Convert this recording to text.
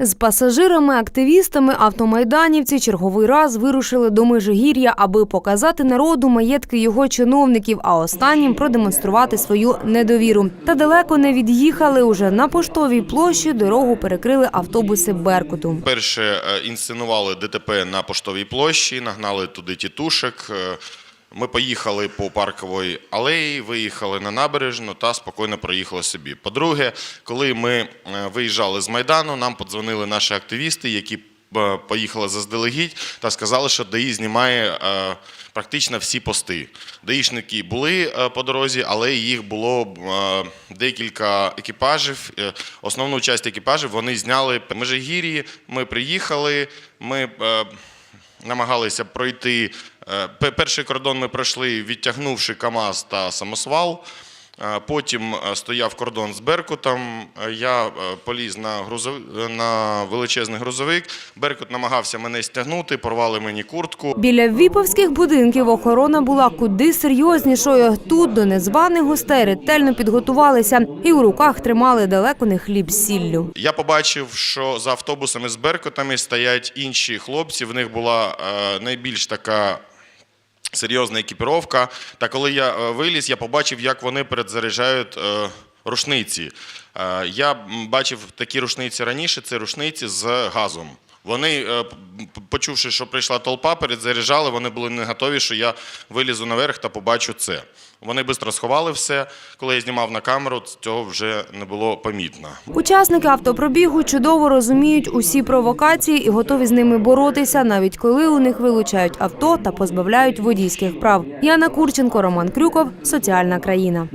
З пасажирами-активістами автомайданівці черговий раз вирушили до Межигір'я, аби показати народу маєтки його чиновників, а останнім продемонструвати свою недовіру. Та далеко не від'їхали. Уже на поштовій площі дорогу перекрили автобуси Беркуту. Перше е, інсценували ДТП на поштовій площі, нагнали туди тітушек. Ми поїхали по парковій алеї, виїхали на набережну та спокійно проїхали собі. По-друге, коли ми е, виїжджали з Майдану, нам подзвонили наші активісти, які е, поїхали заздалегідь та сказали, що ДАІ знімає е, практично всі пости. Даїшники були по дорозі, але їх було декілька екіпажів. Основну частину екіпажів вони зняли в Межигір'ї. Ми приїхали, ми намагалися пройти. е, Перший кордон ми пройшли, відтягнувши КАМАЗ та самосвал. Потім е, стояв кордон з Беркутом. Е, Я е, поліз на, грузов... на величезний грузовик. Беркут намагався мене стягнути, порвали мені куртку. Біля віповських будинків охорона була куди серйознішою. Тут до незваних гостей ретельно підготувалися і у руках тримали далеко не хліб з сіллю. Я побачив, що за автобусами з Беркутами стоять інші хлопці. В них була найбільш така. Серйозна екіпіровка. Та коли я е, виліз, я побачив, як вони передзаряджають е, рушниці. Е, я бачив такі рушниці раніше, це рушниці з газом. Вони, е, почувши, що прийшла толпа, передзаряджали, вони були не готові, що я вилізу наверх та побачу це. Вони швидко сховали все. Коли я знімав на камеру, цього вже не було помітно. Учасники автопробігу чудово розуміють усі провокації і готові з ними боротися, навіть коли у них вилучають авто та позбавляють водійських прав. Яна Курченко, Роман Крюков, Соціальна країна.